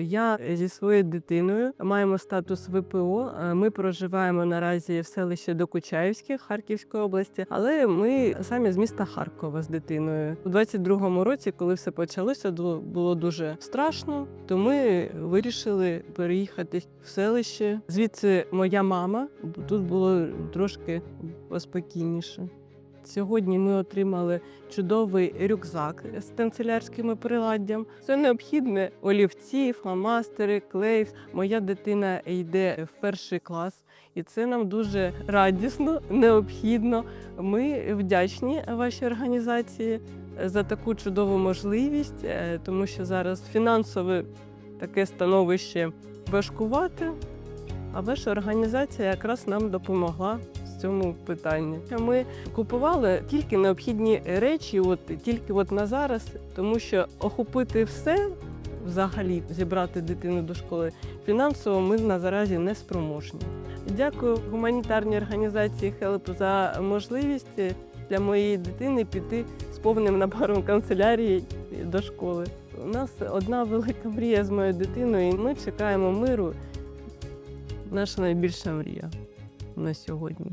Я зі своєю дитиною маємо статус ВПО. Е, Ми проживаємо наразі в селищі Докучаївське Харківської області, але ми самі з міста Харкова з дитиною. У 22-му році, коли все почалося, було дуже страшно. То ми вирішили переїхати в селище. Звідси моя мама, тут було трошки поспокійніше. Сьогодні ми отримали чудовий рюкзак з канцелярським приладдям. Це необхідне олівці, фломастери, клей. Моя дитина йде в перший клас, і це нам дуже радісно, необхідно. Ми вдячні вашій організації за таку чудову можливість, е, тому що зараз фінансове таке становище важкувати. А ваша організація якраз нам допомогла цьому питанні. Ми купували тільки необхідні речі, от тільки от на зараз, тому що охопити все взагалі зібрати дитину до школи фінансово ми на заразі не спроможні. Дякую гуманітарній організації Help за можливість для моєї дитини піти з повним набором канцелярії до школи. У нас одна велика мрія з моєю дитиною, і ми чекаємо миру. Наша найбільша мрія на сьогодні.